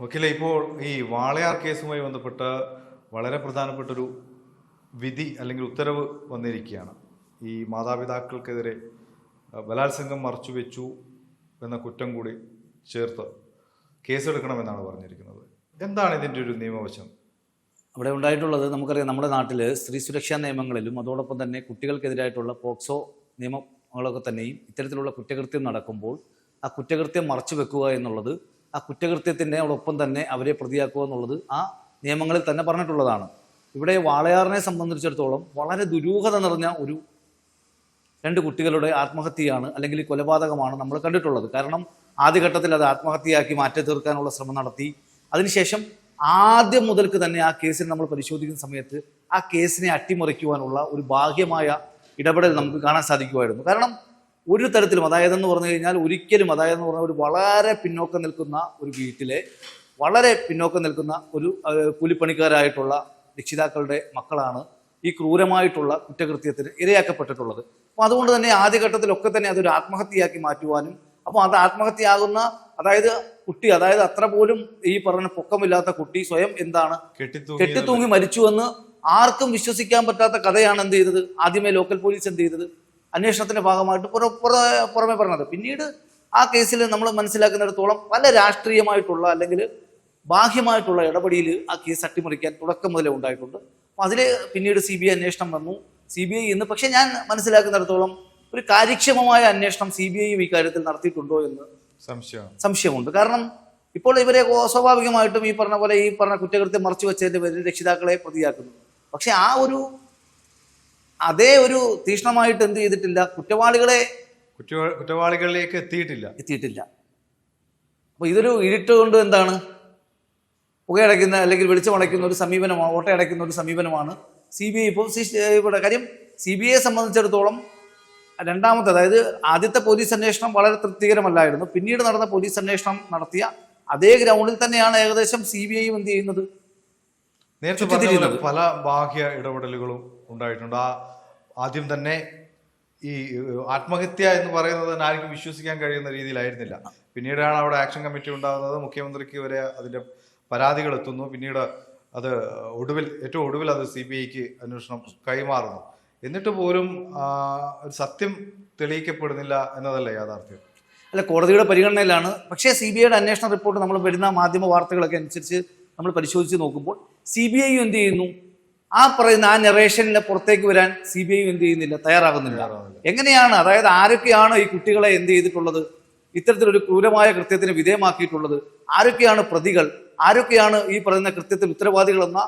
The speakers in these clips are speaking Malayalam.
വക്കീലെ ഇപ്പോൾ ഈ വാളയാർ കേസുമായി ബന്ധപ്പെട്ട് വളരെ പ്രധാനപ്പെട്ടൊരു വിധി അല്ലെങ്കിൽ ഉത്തരവ് വന്നിരിക്കുകയാണ്. ഈ മാതാപിതാക്കൾക്കെതിരെ ബലാത്സംഗം മറച്ചു വെച്ചു എന്ന കുറ്റം കൂടി ചേർത്ത് കേസെടുക്കണമെന്നാണ് പറഞ്ഞിരിക്കുന്നത്. എന്താണ് ഇതിന്റെ ഒരു നിയമവശം? അവിടെ ഉണ്ടായിട്ടുള്ളത് നമുക്കറിയാം നമ്മുടെ നാട്ടിൽ സ്ത്രീ സുരക്ഷാ നിയമങ്ങളിലും അതോടൊപ്പം തന്നെ കുട്ടികൾക്കെതിരായിട്ടുള്ള പോക്സോ നിയമങ്ങളൊക്കെ തന്നെയും ഇത്തരത്തിലുള്ള കുറ്റകൃത്യം നടക്കുമ്പോൾ ആ കുറ്റകൃത്യം മറച്ചു വെക്കുക എന്നുള്ളത് ആ കുറ്റകൃത്യത്തിന്റെ ഒപ്പം തന്നെ അവരെ പ്രതിയാക്കുക എന്നുള്ളത് ആ നിയമങ്ങളിൽ തന്നെ പറഞ്ഞിട്ടുള്ളതാണ്. ഇവിടെ വാളയാറിനെ സംബന്ധിച്ചിടത്തോളം വളരെ ദുരൂഹത നിറഞ്ഞ ഒരു രണ്ട് കുട്ടികളുടെ ആത്മഹത്യയാണ് അല്ലെങ്കിൽ കൊലപാതകമാണ് നമ്മൾ കണ്ടിട്ടുള്ളത്. കാരണം ആദ്യഘട്ടത്തിൽ അത് ആത്മഹത്യയാക്കി മാറ്റി തീർക്കാനുള്ള ശ്രമം നടത്തി. അതിനുശേഷം ആദ്യം മുതൽക്ക് തന്നെ ആ കേസിനെ നമ്മൾ പരിശോധിക്കുന്ന സമയത്ത് ആ കേസിനെ അട്ടിമറിക്കുവാനുള്ള ഒരു ബാഹ്യമായ ഇടപെടൽ നമുക്ക് കാണാൻ സാധിക്കുമായിരുന്നു. കാരണം ഒരു തരത്തിലും അതായത് എന്ന് പറഞ്ഞു കഴിഞ്ഞാൽ ഒരിക്കലും അതായത് എന്ന് പറഞ്ഞാൽ ഒരു വളരെ പിന്നോക്കം നിൽക്കുന്ന ഒരു വീട്ടിലെ വളരെ പിന്നോക്കം നിൽക്കുന്ന ഒരു കൂലിപ്പണിക്കാരായിട്ടുള്ള രക്ഷിതാക്കളുടെ മക്കളാണ് ഈ ക്രൂരമായിട്ടുള്ള കുറ്റകൃത്യത്തിന് ഇരയാക്കപ്പെട്ടിട്ടുള്ളത്. അപ്പോൾ അതുകൊണ്ട് തന്നെ ആദ്യഘട്ടത്തിലൊക്കെ തന്നെ അതൊരു ആത്മഹത്യയാക്കി മാറ്റുവാനും അപ്പോൾ അത് ആത്മഹത്യയാകുന്ന അതായത് കുട്ടി അതായത് അത്ര പോലും ഈ പറഞ്ഞ പൊക്കമില്ലാത്ത കുട്ടി സ്വയം എന്താണ്? കെട്ടിത്തൂങ്ങി കെട്ടിത്തൂങ്ങി മരിച്ചുവെന്ന് ആർക്കും വിശ്വസിക്കാൻ പറ്റാത്ത കഥയാണ് എന്ത് ചെയ്തത്? ആദ്യമേ ലോക്കൽ പോലീസ് എന്ത് ചെയ്തത്? അന്വേഷണത്തിന്റെ ഭാഗമായിട്ട് പുറ- പുറ- പുറമെ പറഞ്ഞത്. പിന്നീട് ആ കേസിൽ നമ്മൾ മനസ്സിലാക്കുന്നിടത്തോളം പല രാഷ്ട്രീയമായിട്ടുള്ള അല്ലെങ്കിൽ ബാഹ്യമായിട്ടുള്ള ഇടപെടിയിൽ ആ കേസ് അട്ടിമറിക്കാൻ തുടക്കം മുതലേ ഉണ്ടായിട്ടുണ്ട്. അപ്പം അതിൽ പിന്നീട് സി ബി ഐ അന്വേഷണം വന്നു. സി ബി ഐ ഇന്ന് പക്ഷേ ഞാൻ മനസ്സിലാക്കുന്നിടത്തോളം ഒരു കാര്യക്ഷമമായ അന്വേഷണം സി ബി ഐയും ഇക്കാര്യത്തിൽ നടത്തിയിട്ടുണ്ടോ എന്ന് സംശയം സംശയമുണ്ട്. കാരണം ഇപ്പോൾ ഇവരെ സ്വാഭാവികമായിട്ടും ഈ പറഞ്ഞ പോലെ ഈ പറഞ്ഞ കുറ്റകൃത്യം മറച്ചു വെച്ചതിന്റെ പേരിൽ രക്ഷിതാക്കളെ പ്രതിയാക്കുന്നു. പക്ഷേ ആ ഒരു അതേ ഒരു തീക്ഷ്ണമായിട്ട് എന്ത് ചെയ്തിട്ടില്ല? കുറ്റവാളികളെ കുറ്റ കുറ്റവാളികളിലേക്ക് എത്തിയിട്ടില്ല. എത്തിയിട്ടില്ല. അപ്പൊ ഇതൊരു ഇരുട്ട് കൊണ്ട് എന്താണ്? പുകയടയ്ക്കുന്ന അല്ലെങ്കിൽ വെളിച്ചമടയ്ക്കുന്ന ഒരു സമീപനമാണ് ഓട്ടയടയ്ക്കുന്ന ഒരു സമീപനമാണ്. സി ബി ഐ ഇപ്പോൾ ഇവിടെ കാര്യം സി ബി ഐയെ സംബന്ധിച്ചിടത്തോളം രണ്ടാമത്തെ അതായത് ആദ്യത്തെ പോലീസ് അന്വേഷണം വളരെ തൃപ്തികരമല്ലായിരുന്നു. പിന്നീട് നടന്ന പോലീസ് അന്വേഷണം നടത്തിയ അതേ ഗ്രൗണ്ടിൽ തന്നെയാണ് ഏകദേശം സി ബി ഐയും എന്ത് ചെയ്യുന്നത്? നേരത്തെ പല ബാഹ്യ ഇടപെടലുകളും ഉണ്ടായിട്ടുണ്ട്. ആ ആദ്യം തന്നെ ഈ ആത്മഹത്യ എന്ന് പറയുന്നത് തന്നെ ആർക്കും വിശ്വസിക്കാൻ കഴിയുന്ന രീതിയിലായിരുന്നില്ല. പിന്നീടാണ് അവിടെ ആക്ഷൻ കമ്മിറ്റി ഉണ്ടാകുന്നത്. മുഖ്യമന്ത്രിക്ക് വരെ അതിന്റെ പരാതികൾ എത്തുന്നു. പിന്നീട് അത് ഒടുവിൽ ഏറ്റവും ഒടുവിൽ അത് സി ബി ഐക്ക് അന്വേഷണം കൈമാറുന്നു. എന്നിട്ട് പോലും സത്യം തെളിയിക്കപ്പെടുന്നില്ല എന്നതല്ലേ യാഥാർത്ഥ്യം. അല്ല കോടതിയുടെ പരിഗണനയിലാണ്. പക്ഷേ സി ബി ഐയുടെ അന്വേഷണ റിപ്പോർട്ട് നമ്മൾ വരുന്ന മാധ്യമ വാർത്തകളൊക്കെ അനുസരിച്ച് നമ്മൾ പരിശോധിച്ച് നോക്കുമ്പോൾ സി ബി ഐ എന്ത് ചെയ്യുന്നു? ആ പറയുന്ന ആ നെറേഷനിലെ പുറത്തേക്ക് വരാൻ സി ബി ഐ എന്ത് ചെയ്യുന്നില്ല തയ്യാറാകുന്നില്ല. തയ്യാറാകുന്നില്ല. എങ്ങനെയാണ് അതായത് ആരൊക്കെയാണ് ഈ കുട്ടികളെ എന്ത് ചെയ്തിട്ടുള്ളത്? ഇത്തരത്തിലൊരു ക്രൂരമായ കൃത്യത്തിന് വിധേയമാക്കിയിട്ടുള്ളത്. ആരൊക്കെയാണ് പ്രതികൾ? ആരൊക്കെയാണ് ഈ പറയുന്ന കൃത്യത്തിൽ ഉത്തരവാദികൾ എന്ന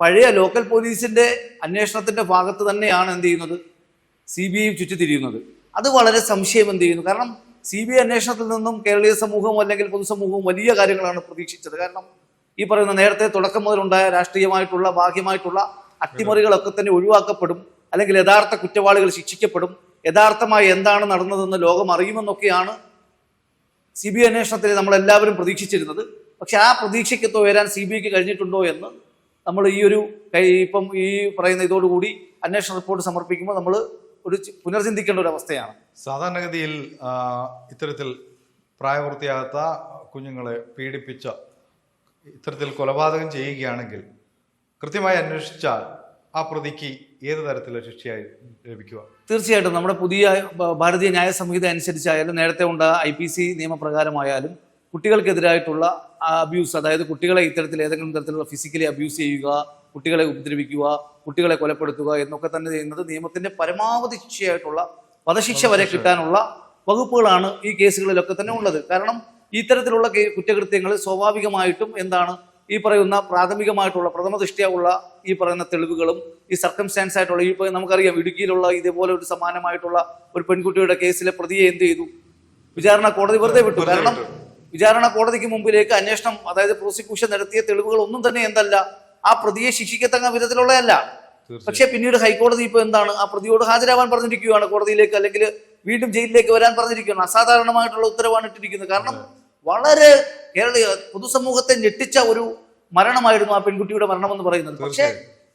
പഴയ ലോക്കൽ പോലീസിന്റെ അന്വേഷണത്തിന്റെ ഭാഗത്ത് തന്നെയാണ് എന്ത് ചെയ്യുന്നത്? സി ബി ഐ ചുറ്റിത്തിരിയുന്നത്. അത് വളരെ സംശയം എന്ത് ചെയ്യുന്നു? കാരണം സി ബി ഐ അന്വേഷണത്തിൽ നിന്നും കേരളീയ സമൂഹവും അല്ലെങ്കിൽ പൊതുസമൂഹവും വലിയ കാര്യങ്ങളാണ് പ്രതീക്ഷിച്ചത്. കാരണം ഈ പറയുന്ന നേരത്തെ തുടക്കം മുതലുണ്ടായ രാഷ്ട്രീയമായിട്ടുള്ള ബാഹ്യമായിട്ടുള്ള അട്ടിമറികളൊക്കെ തന്നെ ഒഴിവാക്കപ്പെടും അല്ലെങ്കിൽ യഥാർത്ഥ കുറ്റവാളികൾ ശിക്ഷിക്കപ്പെടും. യഥാർത്ഥമായി എന്താണ് നടന്നതെന്ന് ലോകം അറിയുമെന്നൊക്കെയാണ് സി ബി ഐ അന്വേഷണത്തിൽ നമ്മളെല്ലാവരും പ്രതീക്ഷിച്ചിരുന്നത്. പക്ഷെ ആ പ്രതീക്ഷയ്ക്ക് വരാൻ സി ബി ഐക്ക് കഴിഞ്ഞിട്ടുണ്ടോ എന്ന് നമ്മൾ ഈ ഒരു ഇപ്പം ഈ പറയുന്ന ഇതോടുകൂടി അന്വേഷണ റിപ്പോർട്ട് സമർപ്പിക്കുമ്പോൾ നമ്മൾ ഒരു പുനർചിന്തിക്കേണ്ട ഒരു അവസ്ഥയാണ്. സാധാരണഗതിയിൽ ഇത്തരത്തിൽ പ്രായപൂർത്തിയാകാത്ത കുഞ്ഞുങ്ങളെ പീഡിപ്പിച്ച ഇത്തരത്തിൽ കൊലപാതകം ചെയ്യുകയാണെങ്കിൽ കൃത്യമായി അന്വേഷിച്ചാൽ ആ പ്രതിക്ക് ഏത് തരത്തിലുള്ള ശിക്ഷയായി ലഭിക്കുക? തീർച്ചയായിട്ടും നമ്മുടെ പുതിയ ഭാരതീയ ന്യായ സംഹിത അനുസരിച്ചായാലും നേരത്തെ ഉണ്ട ഐ പി സി നിയമപ്രകാരമായാലും കുട്ടികൾക്കെതിരായിട്ടുള്ള അബ്യൂസ് അതായത് കുട്ടികളെ ഇത്തരത്തിൽ ഏതെങ്കിലും തരത്തിലുള്ള ഫിസിക്കലി അബ്യൂസ് ചെയ്യുക കുട്ടികളെ ഉപദ്രവിക്കുക കുട്ടികളെ കൊലപ്പെടുത്തുക എന്നൊക്കെ തന്നെ ചെയ്യുന്നത് നിയമത്തിന്റെ പരമാവധി ശിക്ഷയായിട്ടുള്ള വധശിക്ഷ വരെ കിട്ടാനുള്ള വകുപ്പുകളാണ് ഈ കേസുകളിലൊക്കെ തന്നെ ഉള്ളത്. കാരണം ഇത്തരത്തിലുള്ള കുറ്റകൃത്യങ്ങൾ സ്വാഭാവികമായിട്ടും എന്താണ് ഈ പറയുന്ന പ്രാഥമികമായിട്ടുള്ള പ്രഥമ ദൃഷ്ടിയ ഉള്ള ഈ പറയുന്ന തെളിവുകളും ഈ സർക്കംസ്റ്റാൻസ് ആയിട്ടുള്ള ഈ നമുക്കറിയാം ഇടുക്കിയിലുള്ള ഇതേപോലെ ഒരു സമാനമായിട്ടുള്ള ഒരു പെൺകുട്ടിയുടെ കേസിലെ പ്രതിയെ എന്ത് ചെയ്തു? വിചാരണ കോടതി വെറുതെ വിട്ടു. കാരണം. വിചാരണ കോടതിക്ക് മുമ്പിലേക്ക് അന്വേഷണം അതായത് പ്രോസിക്യൂഷൻ നടത്തിയ തെളിവുകൾ ഒന്നും തന്നെ എന്തല്ല ആ പ്രതിയെ ശിക്ഷിക്കത്തക്ക വിധത്തിലുള്ളതല്ല. പക്ഷെ പക്ഷേ പിന്നീട് ഹൈക്കോടതി ഇപ്പോൾ എന്താണ് ആ പ്രതിയോട് ഹാജരാവാൻ പറഞ്ഞിരിക്കുകയാണ് കോടതിയിലേക്ക് അല്ലെങ്കിൽ വീണ്ടും ജയിലിലേക്ക് വരാൻ പറഞ്ഞിരിക്കുകയാണ്. അസാധാരണമായിട്ടുള്ള ഉത്തരവാണ് ഇട്ടിരിക്കുന്നത്. കാരണം വളരെ കേരളീയ പൊതുസമൂഹത്തെ ഞെട്ടിച്ച ഒരു മരണമായിരുന്നു ആ പെൺകുട്ടിയുടെ മരണം എന്ന് പറയുന്നത്. പക്ഷേ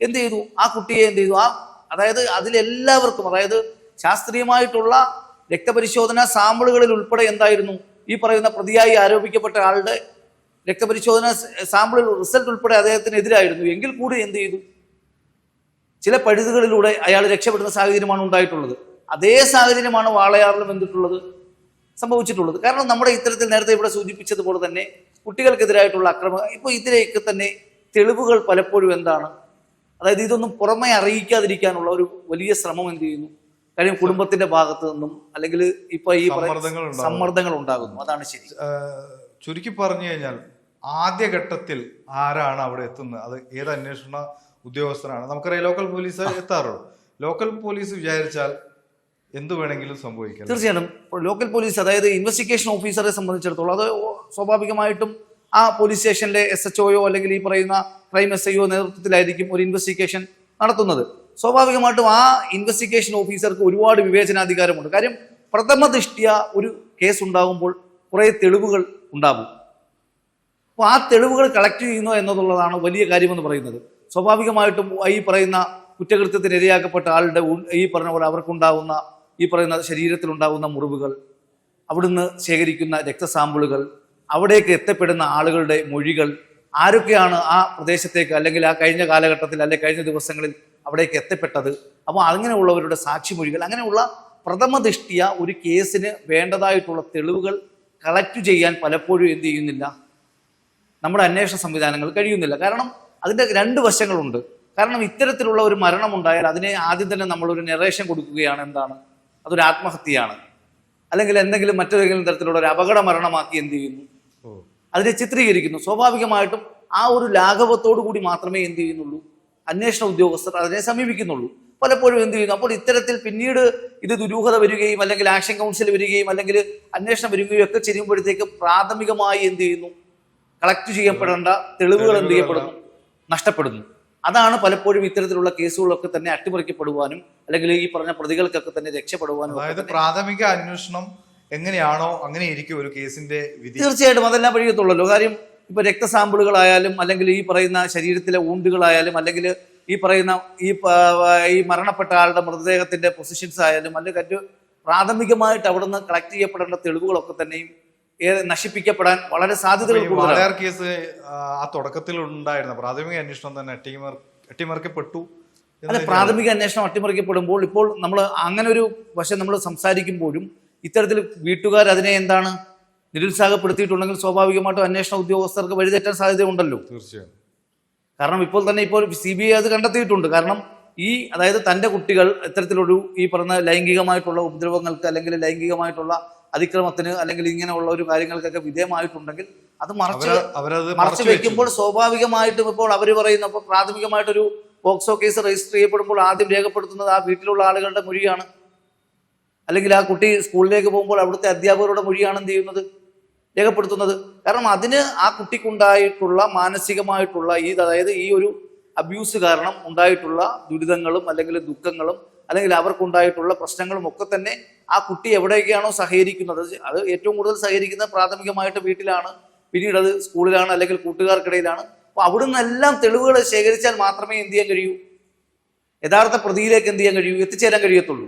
എന്ത് ചെയ്തു? ആ കുട്ടിയെ എന്ത് ചെയ്തു? ആ അതായത് അതിലെല്ലാവർക്കും അതായത് ശാസ്ത്രീയമായിട്ടുള്ള രക്തപരിശോധന സാമ്പിളുകളിൽ ഉൾപ്പെടെ എന്തായിരുന്നു? ഈ പറയുന്ന പ്രതിയായി ആരോപിക്കപ്പെട്ട ആളുടെ രക്തപരിശോധന സാമ്പിളിൽ റിസൾട്ട് ഉൾപ്പെടെ അദ്ദേഹത്തിനെതിരായിരുന്നു. എങ്കിൽ കൂടി എന്ത് ചെയ്തു? ചില പഴുതുകളിലൂടെ അയാൾ രക്ഷപ്പെടുന്ന സാഹചര്യമാണ് ഉണ്ടായിട്ടുള്ളത്. അതേ സാഹചര്യമാണ് വാളയാറിലും എന്തിട്ടുള്ളത് സംഭവിച്ചിട്ടുള്ളത്. കാരണം നമ്മുടെ ഇത്തരത്തിൽ നേരത്തെ ഇവിടെ സൂചിപ്പിച്ചതുപോലെ തന്നെ കുട്ടികൾക്കെതിരായിട്ടുള്ള അക്രമം ഇപ്പോൾ ഇതിലേക്ക് തന്നെ തെളിവുകൾ പലപ്പോഴും എന്താണ്? അതായത് ഇതൊന്നും പുറമെ അറിയിക്കാതിരിക്കാനുള്ള ഒരു വലിയ ശ്രമം എന്ത് ചെയ്യുന്നു? കാര്യം കുടുംബത്തിന്റെ ഭാഗത്തു നിന്നും അല്ലെങ്കിൽ ഇപ്പൊ ഈ സമ്മർദ്ദങ്ങൾ ഉണ്ടാകുന്നു. അതാണ് ശരി. ചുരുക്കി പറഞ്ഞു കഴിഞ്ഞാൽ ആദ്യഘട്ടത്തിൽ ആരാണ് അവിടെ എത്തുന്നത്? അത് ഏത് അന്വേഷണ ഉദ്യോഗസ്ഥനാണ്? നമുക്കറിയാം ലോക്കൽ പോലീസ് എത്താറുള്ളൂ. ലോക്കൽ പോലീസ് വിചാരിച്ചാൽ എന്ത് വേണമെങ്കിലും സംഭവിക്കാം തീർച്ചയായിട്ടും. ലോക്കൽ പോലീസ് അതായത് ഇൻവെസ്റ്റിഗേഷൻ ഓഫീസറെ സംബന്ധിച്ചിടത്തോളം അത് സ്വാഭാവികമായിട്ടും ആ പോലീസ് സ്റ്റേഷനിലെ എസ് എച്ച് ഒയോ അല്ലെങ്കിൽ ഈ പറയുന്ന ക്രൈം എസ് ഐയോ നേതൃത്വത്തിലായിരിക്കും ഒരു ഇൻവെസ്റ്റിഗേഷൻ നടത്തുന്നത്. സ്വാഭാവികമായിട്ടും ആ ഇൻവെസ്റ്റിഗേഷൻ ഓഫീസർക്ക് ഒരുപാട് വിവേചനാധികാരമുണ്ട്. കാര്യം പ്രഥമ ദൃഷ്ടിയ ഒരു കേസ് ഉണ്ടാകുമ്പോൾ കുറേ തെളിവുകൾ ഉണ്ടാകും. അപ്പോൾ ആ തെളിവുകൾ കളക്ട് ചെയ്യുന്നു എന്നതുള്ളതാണ് വലിയ കാര്യമെന്ന് പറയുന്നത്. സ്വാഭാവികമായിട്ടും ഈ പറയുന്ന കുറ്റകൃത്യത്തിന് ഇരയാക്കപ്പെട്ട ആളുടെ ഈ പറഞ്ഞ പോലെ അവർക്കുണ്ടാകുന്ന ഈ പറയുന്ന ശരീരത്തിലുണ്ടാകുന്ന മുറിവുകൾ അവിടുന്ന് ശേഖരിക്കുന്ന രക്തസാമ്പിളുകൾ അവിടേക്ക് എത്തപ്പെടുന്ന ആളുകളുടെ മൊഴികൾ ആരൊക്കെയാണ് ആ പ്രദേശത്തേക്ക് അല്ലെങ്കിൽ ആ കഴിഞ്ഞ കാലഘട്ടത്തിൽ അല്ലെങ്കിൽ കഴിഞ്ഞ ദിവസങ്ങളിൽ അവിടേക്ക് എത്തപ്പെട്ടത്. അപ്പോൾ അങ്ങനെയുള്ളവരുടെ സാക്ഷി മൊഴികൾ അങ്ങനെയുള്ള പ്രഥമ ദൃഷ്ടിയ ഒരു കേസിന് വേണ്ടതായിട്ടുള്ള തെളിവുകൾ കളക്ട് ചെയ്യാൻ പലപ്പോഴും എന്ത് ചെയ്യുന്നില്ല? നമ്മുടെ അന്വേഷണ സംവിധാനങ്ങൾ കഴിയുന്നില്ല. കാരണം അതിന്റെ രണ്ട് വശങ്ങളുണ്ട്. കാരണം ഇത്തരത്തിലുള്ള ഒരു മരണമുണ്ടായാൽ അതിനെ ആദ്യം തന്നെ നമ്മളൊരു നെറേഷൻ കൊടുക്കുകയാണ് എന്താണ്? അതൊരു ആത്മഹത്യയാണ്. അല്ലെങ്കിൽ എന്തെങ്കിലും മറ്റേതെങ്കിലും തരത്തിലുള്ള ഒരു അപകട മരണമാക്കി എന്ത് ചെയ്യുന്നു? അതിനെ ചിത്രീകരിക്കുന്നു. സ്വാഭാവികമായിട്ടും ആ ഒരു ലാഘവത്തോടു കൂടി മാത്രമേ എന്ത് ചെയ്യുന്നുള്ളൂ? അന്വേഷണ ഉദ്യോഗസ്ഥർ അതിനെ സമീപിക്കുന്നുള്ളൂ. പലപ്പോഴും എന്ത് ചെയ്യുന്നു? അപ്പോൾ ഇത്തരത്തിൽ പിന്നീട് ഇത് ദുരൂഹത വരികയും അല്ലെങ്കിൽ ആക്ഷൻ കൗൺസിൽ വരികയും അല്ലെങ്കിൽ അന്വേഷണം വരികയും ഒക്കെ ചെയ്യുമ്പോഴത്തേക്ക് പ്രാഥമികമായി എന്ത് ചെയ്യുന്നു? കളക്ട് ചെയ്യപ്പെടേണ്ട തെളിവുകൾ എന്ത് ചെയ്യപ്പെടുന്നു? നഷ്ടപ്പെടുന്നു. അതാണ് പലപ്പോഴും ഇത്തരത്തിലുള്ള കേസുകളൊക്കെ തന്നെ അട്ടിമറിക്കപ്പെടുവാനും അല്ലെങ്കിൽ ഈ പറഞ്ഞ പ്രതികൾക്കൊക്കെ തന്നെ രക്ഷപ്പെടുവാനും അതായത് പ്രാഥമിക അന്വേഷണം എങ്ങനെയാണോ അങ്ങനെ ഇരിക്കും ഒരു കേസിന്റെ വിധി. തീർച്ചയായിട്ടും അതെല്ലാം പഴിയത്തുള്ളല്ലോ കാര്യം ഇപ്പൊ രക്തസാമ്പിളുകളായാലും അല്ലെങ്കിൽ ഈ പറയുന്ന ശരീരത്തിലെ ഊണ്ടുകളായാലും അല്ലെങ്കിൽ ഈ പറയുന്ന ഈ ഈ മരണപ്പെട്ട ആളുടെ മൃതദേഹത്തിന്റെ പൊസിഷൻസ് ആയാലും അല്ലെങ്കിൽ പ്രാഥമികമായിട്ട് അവിടുന്ന് കളക്ട് ചെയ്യപ്പെടേണ്ട തെളിവുകളൊക്കെ തന്നെയും നശിപ്പിക്കപ്പെടാൻ വളരെ സാധ്യതകൾ വാളയാർ കേസ് ആ, തുടക്കത്തിൽ ഉണ്ടായിരുന്ന പ്രാഥമിക അന്വേഷണം തന്നെ അട്ടിമറിക്കപ്പെട്ടു അല്ല പ്രാഥമിക അന്വേഷണം അട്ടിമറിക്കപ്പെടുമ്പോൾ ഇപ്പോൾ നമ്മൾ അങ്ങനെ ഒരു വശം നമ്മൾ സംസാരിക്കുമ്പോഴും ഇത്തരത്തിൽ വീട്ടുകാർ അതിനെ എന്താണ് നിരുത്സാഹപ്പെടുത്തിയിട്ടുണ്ടെങ്കിൽ സ്വാഭാവികമായിട്ടും അന്വേഷണ ഉദ്യോഗസ്ഥർക്ക് വഴിതെറ്റാൻ സാധ്യതയുണ്ടല്ലോ. തീർച്ചയായും. കാരണം ഇപ്പോൾ തന്നെ ഇപ്പോൾ സി ബി ഐ അത് കണ്ടെത്തിയിട്ടുണ്ട്. കാരണം ഈ അതായത് തന്റെ കുട്ടികൾ ഇത്തരത്തിലൊരു ഈ പറഞ്ഞ ലൈംഗികമായിട്ടുള്ള ഉപദ്രവങ്ങൾക്ക് അല്ലെങ്കിൽ ലൈംഗികമായിട്ടുള്ള അതിക്രമത്തിന് അല്ലെങ്കിൽ ഇങ്ങനെയുള്ള ഒരു കാര്യങ്ങൾക്കൊക്കെ വിധേയമായിട്ടുണ്ടെങ്കിൽ അത് മറച്ച് അവർ അവരത് മറച്ചു മറച്ചു വെക്കുമ്പോൾ സ്വാഭാവികമായിട്ടും ഇപ്പോൾ അവർ പറയുന്ന ഇപ്പോൾ പ്രാഥമികമായിട്ടൊരു പോക്സോ കേസ് രജിസ്റ്റർ ചെയ്യപ്പെടുമ്പോൾ ആദ്യം രേഖപ്പെടുത്തുന്നത് ആ വീട്ടിലുള്ള ആളുകളുടെ മൊഴിയാണ്. അല്ലെങ്കിൽ ആ കുട്ടി സ്കൂളിലേക്ക് പോകുമ്പോൾ അവിടുത്തെ അധ്യാപകരുടെ മൊഴിയാണ് എന്ത് ചെയ്യുന്നത്? രേഖപ്പെടുത്തുന്നത്. കാരണം അതിന് ആ കുട്ടിക്കുണ്ടായിട്ടുള്ള മാനസികമായിട്ടുള്ള ഈ അതായത് ഈ ഒരു അബ്യൂസ് കാരണം ഉണ്ടായിട്ടുള്ള ദുരിതങ്ങളും അല്ലെങ്കിൽ ദുഃഖങ്ങളും അല്ലെങ്കിൽ അവർക്കുണ്ടായിട്ടുള്ള പ്രശ്നങ്ങളും ഒക്കെ തന്നെ ആ കുട്ടി എവിടെയൊക്കെയാണോ സഹകരിക്കുന്നത്. അത് ഏറ്റവും കൂടുതൽ സഹകരിക്കുന്നത് പ്രാഥമികമായിട്ട് വീട്ടിലാണ്. പിന്നീട് അത് സ്കൂളിലാണ് അല്ലെങ്കിൽ കൂട്ടുകാർക്കിടയിലാണ്. അപ്പോൾ അവിടുന്ന് എല്ലാം തെളിവുകൾ ശേഖരിച്ചാൽ മാത്രമേ എന്ത് ചെയ്യാൻ കഴിയൂ? യഥാർത്ഥ പ്രതിയിലേക്ക് എന്ത് ചെയ്യാൻ കഴിയൂ? എത്തിച്ചേരാൻ കഴിയത്തുള്ളൂ.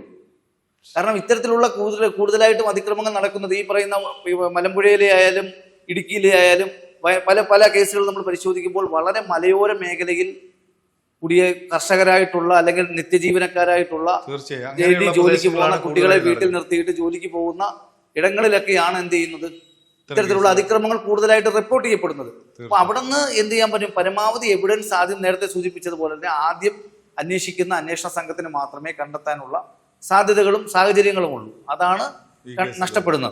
കാരണം ഇത്തരത്തിലുള്ള കൂടുതൽ കൂടുതലായിട്ടും അതിക്രമങ്ങൾ നടക്കുന്നത് ഈ പറയുന്ന മലമ്പുഴയിലെ ആയാലും ഇടുക്കിയിലെ ആയാലും പല പല കേസുകൾ നമ്മൾ പരിശോധിക്കുമ്പോൾ വളരെ മലയോര മേഖലയിൽ കുടിയ കർഷകരായിട്ടുള്ള അല്ലെങ്കിൽ നിത്യജീവനക്കാരായിട്ടുള്ള ജയിലിൽ ജോലിക്ക് പോകുന്ന കുട്ടികളെ വീട്ടിൽ നിർത്തിയിട്ട് ജോലിക്ക് പോകുന്ന ഇടങ്ങളിലൊക്കെയാണ് എന്ത് ചെയ്യുന്നത്? ഇത്തരത്തിലുള്ള അതിക്രമങ്ങൾ കൂടുതലായിട്ട് റിപ്പോർട്ട് ചെയ്യപ്പെടുന്നത്. അപ്പൊ അവിടെ നിന്ന് എന്ത് ചെയ്യാൻ പറ്റും? പരമാവധി എവിഡൻസ് ആദ്യം നേരത്തെ സൂചിപ്പിച്ചതുപോലെ തന്നെ ആദ്യം അന്വേഷിക്കുന്ന അന്വേഷണ സംഘത്തിന് മാത്രമേ കണ്ടെത്താനുള്ള സാധ്യതകളും സാഹചര്യങ്ങളും ഉള്ളൂ അതാണ് നഷ്ടപ്പെടുന്നത്.